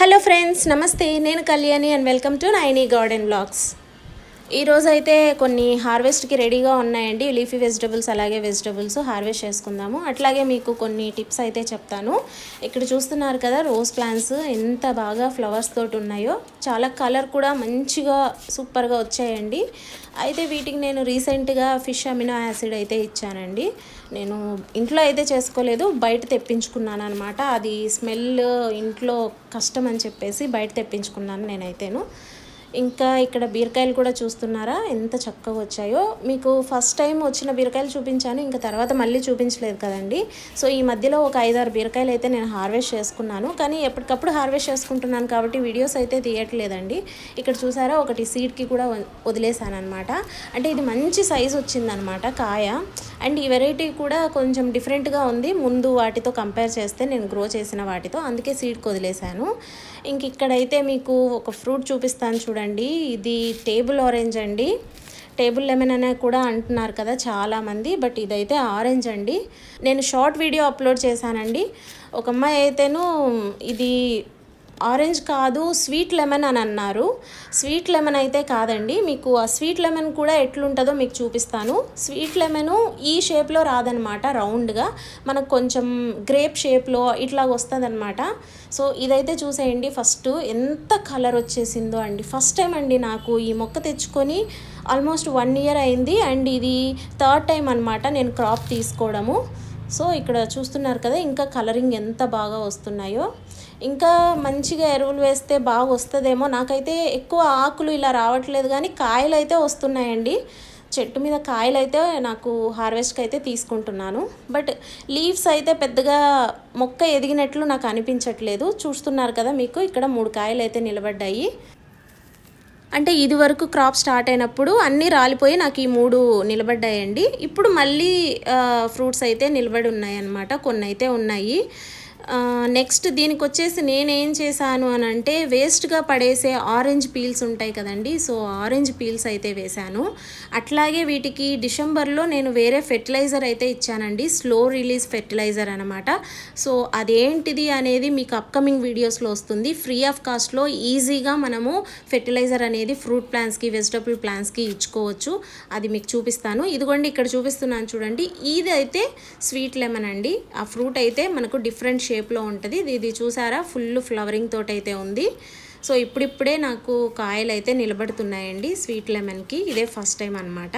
Hello friends నమస్తే. నేను Kalyani and welcome to Naini garden blogs. ఈరోజు అయితే కొన్ని హార్వెస్ట్కి రెడీగా ఉన్నాయండి. లీఫీ వెజిటబుల్స్ అలాగే వెజిటబుల్స్ హార్వెస్ట్ చేసుకుందాము. అట్లాగే మీకు కొన్ని టిప్స్ అయితే చెప్తాను. ఇక్కడ చూస్తున్నారు కదా రోజ్ ప్లాంట్స్ ఎంత బాగా ఫ్లవర్స్ తోటి ఉన్నాయో. చాలా కలర్ కూడా మంచిగా సూపర్గా వచ్చాయండి. అయితే వీటికి నేను రీసెంట్గా ఫిష్ అమినో యాసిడ్ అయితే ఇచ్చానండి. నేను ఇంట్లో అయితే చేసుకోలేదు బయట తెప్పించుకున్నాను అనమాట అది స్మెల్ ఇంట్లో కష్టం అని చెప్పేసి బయట తెప్పించుకున్నాను నేనైతేను. ఇంకా ఇక్కడ బీరకాయలు కూడా చూస్తున్నారా? ఎంత చక్కగా వచ్చాయో. మీకు ఫస్ట్ టైం వచ్చిన బీరకాయలు చూపించాను ఇంకా తర్వాత మళ్ళీ చూపించలేదు కదండి. సో ఈ మధ్యలో ఒక ఐదారు బీరకాయలు అయితే నేను హార్వెస్ట్ చేసుకున్నాను. కానీ ఎప్పటికప్పుడు హార్వెస్ట్ చేసుకుంటున్నాను కాబట్టి వీడియోస్ అయితే తీయట్లేదండి. ఇక్కడ చూసారా ఒకటి సీడ్కి కూడా వదిలేసాను అనమాట అంటే ఇది మంచి సైజు వచ్చిందనమాట కాయ. అండ్ ఈ వెరైటీ కూడా కొంచెం డిఫరెంట్గా ఉంది. ముందు వాటితో కంపేర్ చేస్తే నేను గ్రో చేసిన వాటితో అందుకే సీడ్కి వదిలేశాను ఇంక ఇక్కడైతే మీకు ఒక ఫ్రూట్ చూపిస్తాను చూడండి. ఇది టేబుల్ ఆరెంజ్ అండి. టేబుల్ లెమన్ అనే కూడా అంటున్నారు కదా చాలామంది బట్ ఇదైతే ఆరెంజ్ అండి. నేను షార్ట్ వీడియో అప్లోడ్ చేశానండి. ఒక అమ్మాయి అయితేను ఇది ఆరెంజ్ కాదు స్వీట్ లెమన్ అని అన్నారు. స్వీట్ లెమన్ అయితే కాదండి. మీకు ఆ స్వీట్ లెమన్ కూడా ఎట్లుంటుందో మీకు చూపిస్తాను. స్వీట్ లెమన్ ఈ షేప్లో రాదనమాట రౌండ్గా. మనకు కొంచెం గ్రేప్ షేప్లో ఇట్లా వస్తుందన్నమాట సో ఇదైతే చూసేయండి ఫస్ట్. ఎంత కలర్ వచ్చేసిందో అండి. ఫస్ట్ టైం అండి నాకు ఈ మొక్క తెచ్చుకొని ఆల్మోస్ట్ వన్ ఇయర్ అయింది. అండ్ ఇది థర్డ్ టైం అనమాట నేను క్రాప్ తీసుకోవడము. సో ఇక్కడ చూస్తున్నారు కదా ఇంకా కలరింగ్ ఎంత బాగా వస్తున్నాయో. ఇంకా మంచిగా ఎరువులు వేస్తే బాగా వస్తుందేమో నాకైతే ఎక్కువ ఆకులు ఇలా రావట్లేదు కానీ కాయలు అయితే వస్తున్నాయండి. చెట్టు మీద కాయలు అయితే నాకు హార్వెస్ట్కి అయితే తీసుకుంటున్నాను. బట్ లీవ్స్ అయితే పెద్దగా మొక్క ఎదిగినట్లు నాకు అనిపించట్లేదు. చూస్తున్నారు కదా మీకు ఇక్కడ మూడు కాయలు అయితే నిలబడ్డాయి. అంటే ఇది వరకు క్రాప్ స్టార్ట్ అయినప్పుడు అన్నీ రాలిపోయి నాకు ఈ మూడు నిలబడ్డాయండి. ఇప్పుడు మళ్ళీ ఫ్రూట్స్ అయితే నిలబడి ఉన్నాయి అన్నమాట కొన్ని అయితే ఉన్నాయి. నెక్స్ట్ దీనికి వచ్చేసి నేనేం చేశాను అని అంటే వేస్ట్గా పడేసే ఆరెంజ్ పీల్స్ ఉంటాయి కదండి సో ఆరెంజ్ పీల్స్ అయితే వేశాను. అట్లాగే వీటికి డిసెంబర్లో నేను వేరే ఫెర్టిలైజర్ అయితే ఇచ్చానండి స్లో రిలీజ్ ఫెర్టిలైజర్ అనమాట సో అదేంటిది అనేది మీకు అప్కమింగ్ వీడియోస్లో వస్తుంది. ఫ్రీ ఆఫ్ కాస్ట్లో ఈజీగా మనము ఫెర్టిలైజర్ అనేది ఫ్రూట్ ప్లాంట్స్కి వెజిటబుల్ ప్లాంట్స్కి ఇచ్చుకోవచ్చు. అది మీకు చూపిస్తాను. ఇదిగోండి ఇక్కడ చూపిస్తున్నాను చూడండి. ఇది అయితే స్వీట్ లెమన్ అండి. ఆ ఫ్రూట్ అయితే మనకు డిఫరెంట్ షేప్లో ఉంటుంది. ఇది చూసారా? ఫుల్ ఫ్లవరింగ్ తోటైతే అయితే ఉంది. సో ఇప్పుడిప్పుడే నాకు కాయలు అయితే నిలబడుతున్నాయండి. స్వీట్ లెమన్కి ఇదే ఫస్ట్ టైం అనమాట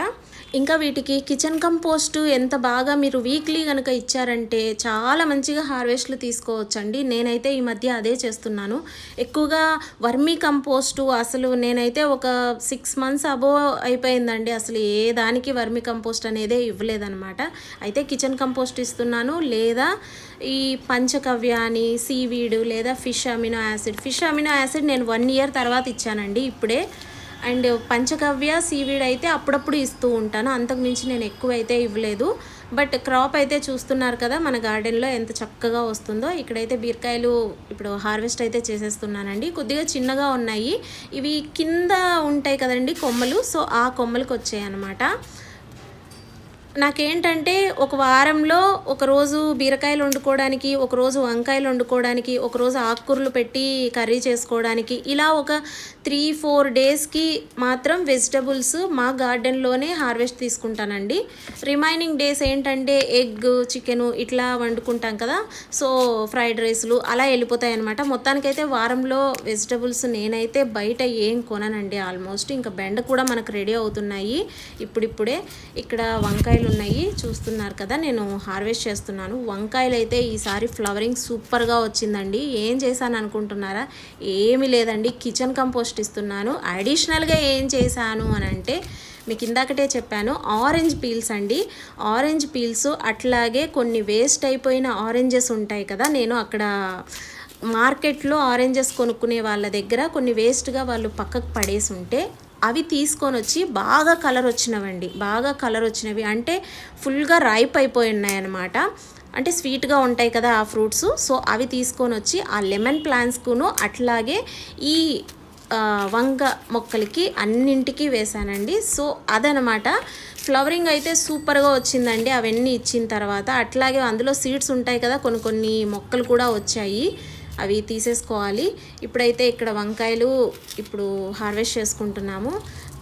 ఇంకా వీటికి కిచెన్ కంపోస్ట్ ఎంత బాగా మీరు వీక్లీ కనుక ఇచ్చారంటే చాలా మంచిగా హార్వెస్ట్లు తీసుకోవచ్చండి. నేనైతే ఈ మధ్య అదే చేస్తున్నాను. ఎక్కువగా వర్మీ కంపోస్టు అసలు నేనైతే ఒక సిక్స్ మంత్స్ అబో అయిపోయిందండి. అసలు ఏ దానికి వర్మీ కంపోస్ట్ అనేదే ఇవ్వలేదన్నమాట. అయితే కిచెన్ కంపోస్ట్ ఇస్తున్నాను. లేదా ఈ పంచకవ్య అని సీవీడు లేదా fish amino acid. Fish amino acid నేను వన్ ఇయర్ తర్వాత ఇచ్చానండి. ఇప్పుడే అండ్ పంచగవ్య సీవీడ్ అయితే అప్పుడప్పుడు ఇస్తూ ఉంటాను. అంతకుమించి నేను ఎక్కువ అయితే ఇవ్వలేదు. బట్ క్రాప్ అయితే చూస్తున్నారు కదా మన గార్డెన్లో ఎంత చక్కగా వస్తుందో. ఇక్కడైతే బీరకాయలు ఇప్పుడు హార్వెస్ట్ అయితే చేసేస్తున్నానండి. కొద్దిగా చిన్నగా ఉన్నాయి. ఇవి కింద ఉంటాయి కదండి కొమ్మలు. సో ఆ కొమ్మలకు వచ్చాయి అన్నమాట నాకేంటంటే ఒక వారంలో ఒకరోజు బీరకాయలు వండుకోవడానికి ఒకరోజు వంకాయలు వండుకోవడానికి ఒకరోజు ఆకుకూరలు పెట్టి కర్రీ చేసుకోవడానికి ఇలా ఒక త్రీ ఫోర్ డేస్కి మాత్రం వెజిటబుల్స్ మా గార్డెన్లోనే హార్వెస్ట్ తీసుకుంటానండి. రిమైనింగ్ డేస్ ఏంటంటే ఎగ్ చికెను ఇట్లా వండుకుంటాం కదా. సో ఫ్రైడ్ రైస్లు అలా వెళ్ళిపోతాయి అనమాట మొత్తానికైతే వారంలో వెజిటబుల్స్ నేనైతే బయట ఏం కొననండి. ఆల్మోస్ట్ ఇంకా బెండ కూడా మనకు రెడీ అవుతున్నాయి ఇప్పుడిప్పుడే. ఇక్కడ వంకాయలు ఉన్నాయి చూస్తున్నారు కదా నేను హార్వెస్ట్ చేస్తున్నాను. వంకాయలు అయితే ఈసారి ఫ్లవరింగ్ సూపర్గా వచ్చిందండి. ఏం చేశాను అనుకుంటున్నారా? ఏమీ లేదండి. కిచెన్ కంపోస్ట్ ఇస్తున్నాను. అడిషనల్గా ఏం చేశాను అని అంటే మీకు ఇందాకటే చెప్పాను ఆరెంజ్ పీల్స్ అండి. ఆరెంజ్ పీల్స్ అట్లాగే కొన్ని వేస్ట్ అయిపోయిన ఆరెంజెస్ ఉంటాయి కదా నేను అక్కడ మార్కెట్లో ఆరెంజెస్ కొనుక్కునే వాళ్ళ దగ్గర కొన్ని వేస్ట్గా వాళ్ళు పక్కకు పడేసి ఉంటే అవి తీసుకొని వచ్చి బాగా కలర్ వచ్చినవండి. బాగా కలర్ వచ్చినవి. అంటే ఫుల్గా రైప్ అయిపోయి ఉన్నాయన్నమాట అంటే స్వీట్గా ఉంటాయి కదా ఆ ఫ్రూట్స్. సో అవి తీసుకొని వచ్చి ఆ లెమన్ ప్లాంట్స్కును అట్లాగే ఈ వంగ మొక్కలకి అన్నింటికి వేశానండి సో అదనమాట ఫ్లవరింగ్ అయితే సూపర్గా వచ్చిందండి. అవన్నీ ఇచ్చిన తర్వాత అట్లాగే అందులో సీడ్స్ ఉంటాయి కదా కొన్ని కొన్ని మొక్కలు కూడా వచ్చాయి. అవి తీసేసుకోవాలి. ఇప్పుడైతే ఇక్కడ వంకాయలు ఇప్పుడు హార్వెస్ట్ చేసుకుంటున్నాము.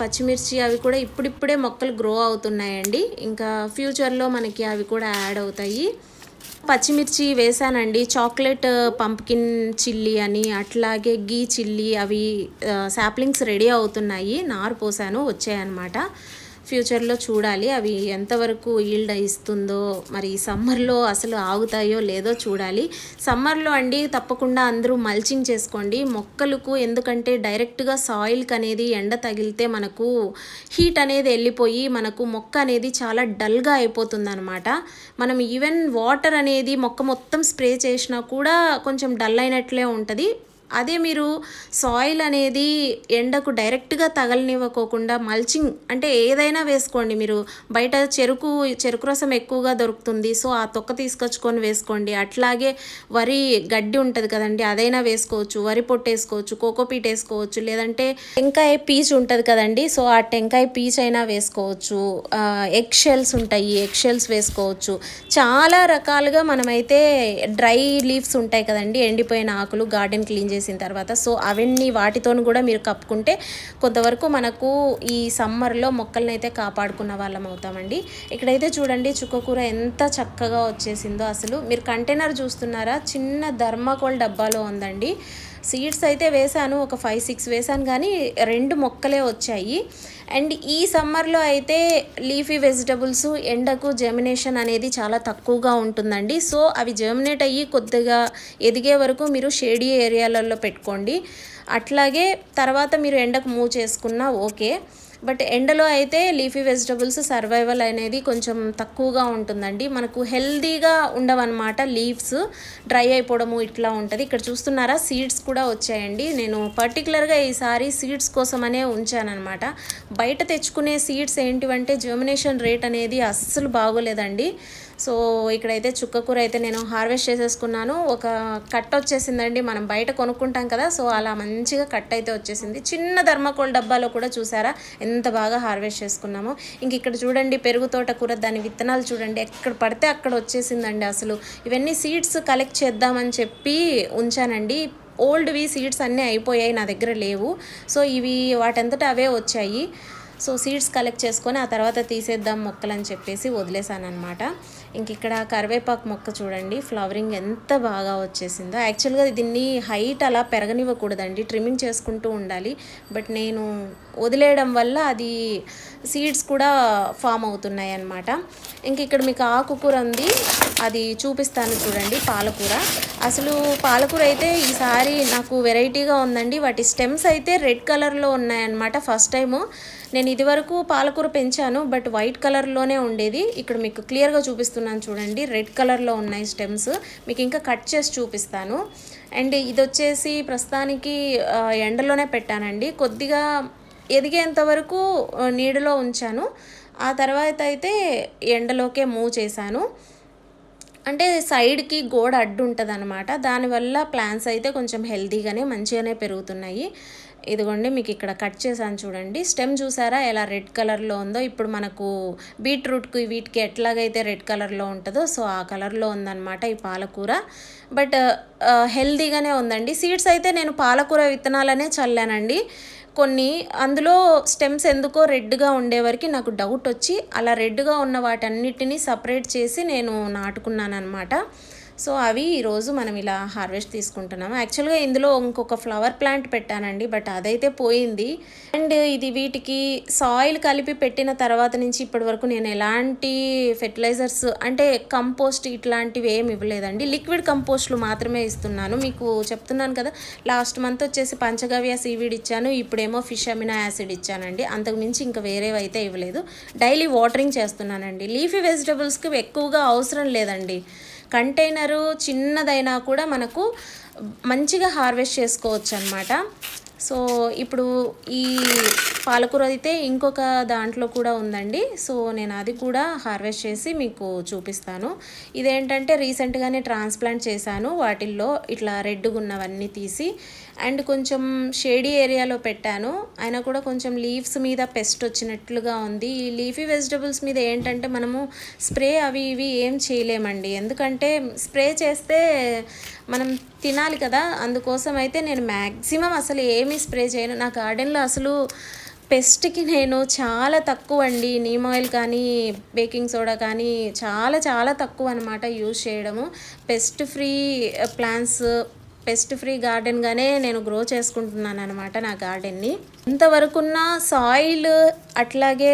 పచ్చిమిర్చి అవి కూడా ఇప్పుడిప్పుడే మొక్కలు గ్రో అవుతున్నాయండి. ఇంకా ఫ్యూచర్లో మనకి అవి కూడా యాడ్ అవుతాయి. పచ్చిమిర్చి వేసానండి. చాక్లెట్ పంప్కిన్ చిల్లీ అని అట్లాగే గీ చిల్లీ అవి శాప్లింగ్స్ రెడీ అవుతున్నాయి. నారు పోసాను వచ్చాయన్నమాట. ఫ్యూచర్లో చూడాలి. అవి ఎంతవరకు ఈల్డ్ ఇస్తుందో మరి సమ్మర్లో అసలు ఆగుతాయో లేదో చూడాలి. సమ్మర్లో అండి తప్పకుండా అందరూ మల్చింగ్ చేసుకోండి. మొక్కలకు ఎందుకంటే డైరెక్ట్గా సాయిల్కి అనేది ఎండ తగిలితే మనకు హీట్ అనేది వెళ్ళిపోయి మనకు మొక్క అనేది చాలా డల్గా అయిపోతుంది అనమాట మనం ఈవెన్ వాటర్ అనేది మొక్క మొత్తం స్ప్రే చేసినా కూడా కొంచెం డల్ అయినట్లే ఉంటుంది. అదే మీరు సాయిల్ అనేది ఎండకు డైరెక్ట్గా తగలనివ్వకోకుండా మల్చింగ్ అంటే ఏదైనా వేసుకోండి. మీరు బయట చెరుకు చెరుకు రసం ఎక్కువగా దొరుకుతుంది. సో ఆ తొక్క తీసుకొచ్చుకొని వేసుకోండి. అట్లాగే వరి గడ్డి ఉంటుంది కదండి అదైనా వేసుకోవచ్చు. వరి పొట్టు వేసుకోవచ్చు కోకోపీట్ వేసుకోవచ్చు లేదంటే టెంకాయ పీచ్ ఉంటుంది కదండి సో ఆ టెంకాయ పీచ్ అయినా వేసుకోవచ్చు. ఎగ్ షెల్స్ ఉంటాయి ఎగ్ షెల్స్ వేసుకోవచ్చు. చాలా రకాలుగా మనమైతే డ్రై లీవ్స్ ఉంటాయి కదండి ఎండిపోయిన ఆకులు గార్డెన్ క్లీన్ చేసి చేసిన తర్వాత సో అవన్నీ వాటితోని కూడా మీరు కప్పుకుంటే కొంతవరకు మనకు ఈ సమ్మర్లో మొక్కల్ని అయితే కాపాడుకున్న వాళ్ళం అవుతామండి. ఇక్కడైతే చూడండి చుక్కకూర ఎంత చక్కగా వచ్చేసిందో అసలు. మీరు కంటైనర్ చూస్తున్నారా? చిన్న ధర్మాకోల్ డబ్బాలో ఉందండి. సీడ్స్ అయితే వేశాను ఒక ఫైవ్ సిక్స్ వేశాను కానీ రెండు మొక్కలే వచ్చాయి. అండ్ ఈ సమ్మర్లో అయితే లీఫీ వెజిటబుల్స్ ఎండకు జర్మినేషన్ అనేది చాలా తక్కువగా ఉంటుందండి. సో అవి జర్మినేట్ అయ్యి కొద్దిగా ఎదిగే వరకు మీరు షేడీ ఏరియాలలో పెట్టుకోండి. అట్లాగే తర్వాత మీరు ఎండకు మూవ్ చేసుకున్నా ఓకే. బట్ ఎండలో అయితే లీఫీ వెజిటబుల్స్ సర్వైవల్ అనేది కొంచెం తక్కువగా ఉంటుందండి. మనకు హెల్దీగా ఉండవన్నమాట లీవ్స్. డ్రై అయిపోవడము ఇట్లా ఉంటుంది. ఇక్కడ చూస్తున్నారా? సీడ్స్ కూడా వచ్చాయండి. నేను పర్టికులర్గా ఈసారి సీడ్స్ కోసమనే ఉంచానమాట బయట తెచ్చుకునే సీడ్స్ ఏంటివంటే జర్మినేషన్ రేట్ అనేది అస్సలు బాగోలేదండి. సో ఇక్కడైతే చుక్క కూర అయితే నేను హార్వెస్ట్ చేసేసుకున్నాను. ఒక కట్ వచ్చేసిందండి మనం బయట కొనుక్కుంటాం కదా సో అలా మంచిగా కట్ అయితే వచ్చేసింది. చిన్న ధర్మకోల్ డబ్బాలో కూడా చూసారా ఎంత బాగా హార్వెస్ట్ చేసుకున్నామో. ఇంక ఇక్కడ చూడండి పెరుగు తోట కూర దాని విత్తనాలు చూడండి ఎక్కడ పడితే అక్కడ వచ్చేసిందండి అసలు. ఇవన్నీ సీడ్స్ కలెక్ట్ చేద్దామని చెప్పి ఉంచానండి. ఓల్డ్వి సీడ్స్ అన్నీ అయిపోయాయి నా దగ్గర లేవు. సో ఇవి వాటంతటా అవే వచ్చాయి. సో సీడ్స్ కలెక్ట్ చేసుకొని ఆ తర్వాత తీసేద్దాం మొక్కలని చెప్పేసి వదిలేసాను అనమాట ఇంక ఇక్కడ కరివేపాకు మొక్క చూడండి ఫ్లవరింగ్ ఎంత బాగా వచ్చేసిందో. యాక్చువల్గా దీన్ని హైట్ అలా పెరగనివ్వకూడదండి ట్రిమ్మింగ్ చేసుకుంటూ ఉండాలి. బట్ నేను వదిలేయడం వల్ల అది సీడ్స్ కూడా ఫామ్ అవుతున్నాయి అన్నమాట ఇంక ఇక్కడ మీకు ఆకుకూర ఉంది అది చూపిస్తాను చూడండి పాలకూర. అసలు పాలకూర అయితే ఈసారి నాకు వెరైటీగా ఉందండి. వాటి స్టెమ్స్ అయితే రెడ్ కలర్లో ఉన్నాయన్నమాట ఫస్ట్ టైము. నేను ఇదివరకు పాలకూర పెంచాను బట్ వైట్ కలర్లోనే ఉండేది. ఇక్కడ మీకు క్లియర్గా చూపిస్తున్నాను చూడండి. రెడ్ కలర్లో ఉన్నాయి స్టెమ్స్. మీకు ఇంకా కట్ చేసి చూపిస్తాను. అండ్ ఇది వచ్చేసి ప్రస్తుతానికి ఎండలోనే పెట్టానండి. కొద్దిగా ఎదిగేంత వరకు నీడలో ఉంచాను. ఆ తర్వాత అయితే ఎండలోకే మూవ్ చేశాను. అంటే సైడ్కి గోడ అడ్డు ఉంటుంది అనమాట దానివల్ల ప్లాంట్స్ అయితే కొంచెం హెల్తీగానే మంచిగానే పెరుగుతున్నాయి. ఇదిగోండి మీకు ఇక్కడ కట్ చేశాను చూడండి. స్టెమ్ చూసారా? ఎలా రెడ్ కలర్లో ఉందో. ఇప్పుడు మనకు బీట్రూట్కి వీటికి ఎట్లాగైతే రెడ్ కలర్లో ఉంటుందో సో ఆ కలర్లో ఉందన్నమాట ఈ పాలకూర. బట్ హెల్తీగానే ఉందండి. సీడ్స్ అయితే నేను పాలకూర విత్తనాలనే చల్లానండి. కొన్ని అందులో స్టెమ్స్ ఎందుకో రెడ్గా ఉండేవరకు నాకు డౌట్ వచ్చి అలా రెడ్గా ఉన్న వాటన్నిటిని సపరేట్ చేసి నేను నాటుకున్నాను అనమాట సో అవి ఈరోజు మనం ఇలా హార్వెస్ట్ తీసుకుంటున్నాము. యాక్చువల్గా ఇందులో ఇంకొక ఫ్లవర్ ప్లాంట్ పెట్టానండి బట్ అదైతే పోయింది. అండ్ ఇది వీటికి సాయిల్ కలిపి పెట్టిన తర్వాత నుంచి ఇప్పటి వరకు నేను ఎలాంటి ఫెర్టిలైజర్స్ అంటే కంపోస్ట్ ఇట్లాంటివి ఏమి ఇవ్వలేదండి. లిక్విడ్ కంపోస్ట్లు మాత్రమే ఇస్తున్నాను. మీకు చెప్తున్నాను కదా లాస్ట్ మంత్ వచ్చేసి పంచగవ్య సీవీడ్ ఇచ్చాను ఇప్పుడేమో ఫిష్ అమినా యాసిడ్ ఇచ్చానండి. అంతకుమించి ఇంకా వేరేవి అయితే ఇవ్వలేదు. డైలీ వాటరింగ్ చేస్తున్నానండి. లీఫీ వెజిటబుల్స్కి ఎక్కువగా అవసరం లేదండి. కంటైనరు చిన్నదైనా కూడా మనకు మంచిగా హార్వెస్ట్ చేసుకోవచ్చు అనమాట సో ఇప్పుడు ఈ పాలకూర అయితే ఇంకొక దాంట్లో కూడా ఉందండి. సో నేను అది కూడా హార్వెస్ట్ చేసి మీకు చూపిస్తాను. ఇదేంటంటే రీసెంట్గానే ట్రాన్స్ప్లాంట్ చేశాను. వాటిల్లో ఇట్లా రెడ్గా ఉన్నవన్నీ తీసి అండ్ కొంచెం షేడీ ఏరియాలో పెట్టాను. అయినా కూడా కొంచెం లీవ్స్ మీద పెస్ట్ వచ్చినట్లుగా ఉంది. ఈ లీఫీ వెజిటబుల్స్ మీద ఏంటంటే మనము స్ప్రే అవి ఇవి ఏం చేయలేమండి. ఎందుకంటే స్ప్రే చేస్తే మనం తినాలి కదా. అందుకోసం అయితే నేను మ్యాక్సిమం అసలు ఏమీ స్ప్రే చేయను. నా గార్డెన్లో అసలు పెస్ట్కి నేను చాలా తక్కువ అండి నీమ్ ఆయిల్ కానీ బేకింగ్ సోడా కానీ చాలా చాలా తక్కువ అనమాట యూజ్ చేయడము. Pest free plants pest free గార్డెన్గానే నేను గ్రో చేసుకుంటున్నాను అనమాట నా గార్డెన్ని. ఇంతవరకున్న సాయిల్ అట్లాగే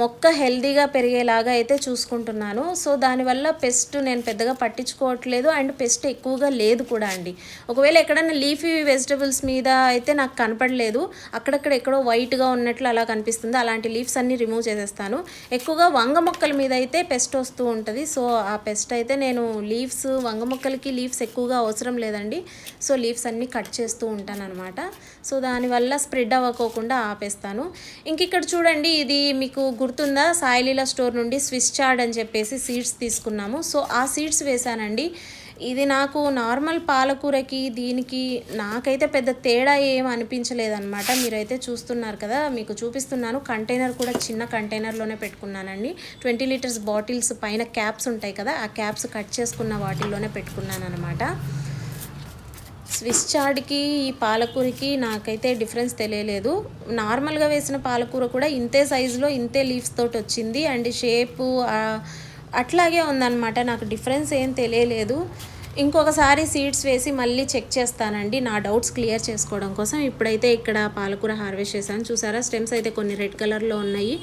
మొక్క హెల్దీగా పెరిగేలాగా అయితే చూసుకుంటున్నాను. సో దానివల్ల పెస్ట్ నేను పెద్దగా పట్టించుకోవట్లేదు. అండ్ పెస్ట్ ఎక్కువగా లేదు కూడా అండి. ఒకవేళ ఎక్కడైనా లీఫీ వెజిటబుల్స్ మీద అయితే నాకు కనపడలేదు. అక్కడక్కడ ఎక్కడో వైట్గా ఉన్నట్లు అలా కనిపిస్తుంది. అలాంటి లీవ్స్ అన్నీ రిమూవ్ చేసేస్తాను. ఎక్కువగా వంగ మొక్కల మీద అయితే పెస్ట్ వస్తూ ఉంటుంది. సో ఆ పెస్ట్ అయితే నేను లీవ్స్ వంగ మొక్కలకి లీవ్స్ ఎక్కువగా అవసరం లేదండి. సో లీవ్స్ అన్నీ కట్ చేస్తూ ఉంటాను అనమాట సో దానివల్ల స్ప్రెడ్ అవ్వకోకుండా ఆపేస్తాను. ఇంక ఇక్కడ చూడండి ఇది మీకు గుర్తుందా? సాయిలీలా స్టోర్ నుండి స్విస్ చార్డ్ అని చెప్పేసి సీడ్స్ తీసుకున్నాము. సో ఆ సీడ్స్ వేసానండి ఇది నాకు నార్మల్ పాలకూరకి దీనికి నాకైతే పెద్ద తేడా ఏం అనిపించలేదన్నమాట. మీరైతే చూస్తున్నారు కదా మీకు చూపిస్తున్నాను. కంటైనర్ కూడా చిన్న కంటైనర్లోనే పెట్టుకున్నానండి. ట్వంటీ లీటర్స్ బాటిల్స్ పైన క్యాప్స్ ఉంటాయి కదా ఆ క్యాప్స్ కట్ చేసుకున్న వాటిల్లోనే పెట్టుకున్నాను అనమాట స్విస్ చార్డ్కి ఈ పాలకూరకి నాకైతే డిఫరెన్స్ తెలియలేదు. నార్మల్గా వేసిన పాలకూర కూడా ఇంతే సైజులో ఇంతే లీవ్స్ తోటి వచ్చింది. అండ్ షేపు అట్లాగే ఉందన్నమాట. నాకు డిఫరెన్స్ ఏం తెలియలేదు. ఇంకొకసారి సీడ్స్ వేసి మళ్ళీ చెక్ చేస్తానండి. నా డౌట్స్ క్లియర్ చేసుకోవడం కోసం ఇప్పుడైతే ఇక్కడ పాలకూర హార్వెస్ట్ చేశాను. చూసారా? స్టెమ్స్ అయితే కొన్ని రెడ్ కలర్లో ఉన్నాయి.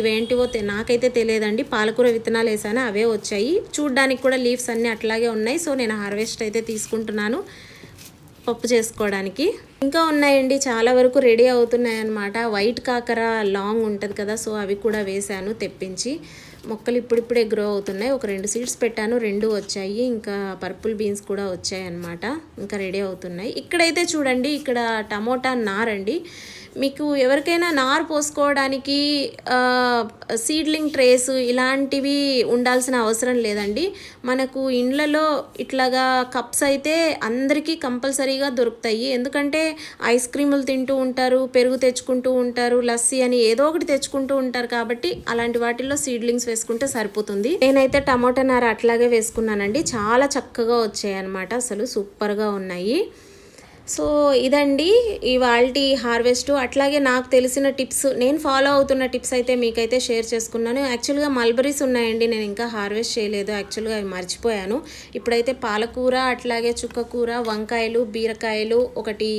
ఇవేంటివో నాకైతే తెలియదండి. పాలకూర విత్తనాలు వేసాను? అవే వచ్చాయి. చూడ్డానికి కూడా లీవ్స్ అన్నీ అట్లాగే ఉన్నాయి. సో నేను హార్వెస్ట్ అయితే తీసుకుంటున్నాను. పప్పు చేసుకోవడానికి. ఇంకా ఉన్నాయండి చాలా వరకు రెడీ అవుతున్నాయి అన్నమాట వైట్ కాకర లాంగ్ ఉంటుంది కదా సో అవి కూడా వేశాను తెప్పించి. మొక్కలు ఇప్పుడిప్పుడే గ్రో అవుతున్నాయి. ఒక రెండు సీడ్స్ పెట్టాను రెండు వచ్చాయి. ఇంకా పర్పుల్ బీన్స్ కూడా వచ్చాయి అన్నమాట ఇంకా రెడీ అవుతున్నాయి. ఇక్కడైతే చూడండి ఇక్కడ టమోటా నారండి. మీకు ఎవరికైనా నారు పోసుకోవడానికి సీడ్లింగ్ ట్రేస్ ఇలాంటివి ఉండాల్సిన అవసరం లేదండి. మనకు ఇండ్లలో ఇట్లాగా కప్స్ అయితే అందరికీ కంపల్సరీగా దొరుకుతాయి. ఎందుకంటే ఐస్ క్రీములు తింటూ ఉంటారు పెరుగు తెచ్చుకుంటూ ఉంటారు లస్సీ అని ఏదో ఒకటి తెచ్చుకుంటూ ఉంటారు కాబట్టి అలాంటి వాటిల్లో సీడ్లింగ్స్ వేసుకుంటే సరిపోతుంది. నేనైతే టమోటా నార అట్లాగే వేసుకున్నానండి. చాలా చక్కగా వచ్చాయి అనమాట అసలు సూపర్గా ఉన్నాయి. సో ఇదండి ఇవాళ హార్వెస్ట్. అట్లాగే నాకు తెలిసిన టిప్స్ నేను ఫాలో అవుతున్న టిప్స్ అయితే మీకైతే షేర్ చేసుకున్నాను. యాక్చువల్గా మల్బరీస్ ఉన్నాయండి నేను ఇంకా హార్వెస్ట్ చేయలేదు. యాక్చువల్గా అవి మర్చిపోయాను. ఇప్పుడైతే పాలకూర అట్లాగే చుక్కకూర వంకాయలు బీరకాయలు ఒకటి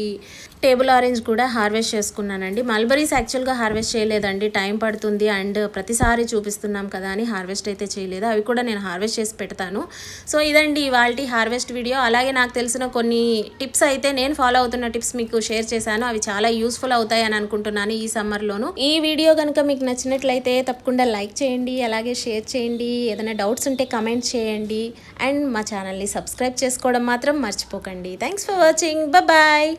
టేబుల్ ఆరెంజ్ కూడా హార్వెస్ట్ చేసుకున్నానండి. మల్బరీస్ యాక్చువల్గా హార్వెస్ట్ చేయలేదండి. టైం పడుతుంది అండ్ ప్రతిసారి చూపిస్తున్నాం కదా అని హార్వెస్ట్ అయితే చేయలేదు. అవి కూడా నేను హార్వెస్ట్ చేసి పెడతాను. సో ఇదండి ఇవాళ హార్వెస్ట్ వీడియో. అలాగే నాకు తెలిసిన కొన్ని టిప్స్ అయితే నేను ఫాలో అవుతున్న టిప్స్ మీకు షేర్ చేశాను. అవి చాలా యూస్ఫుల్ అవుతాయి అని అనుకుంటున్నాను ఈ సమ్మర్లోను ఈ వీడియో కనుక మీకు నచ్చినట్లయితే తప్పకుండా లైక్ చేయండి అలాగే షేర్ చేయండి. ఏదైనా డౌట్స్ ఉంటే కమెంట్ చేయండి. అండ్ మా ఛానల్ని సబ్స్క్రైబ్ చేసుకోవడం మాత్రం మర్చిపోకండి. Thanks for watching bye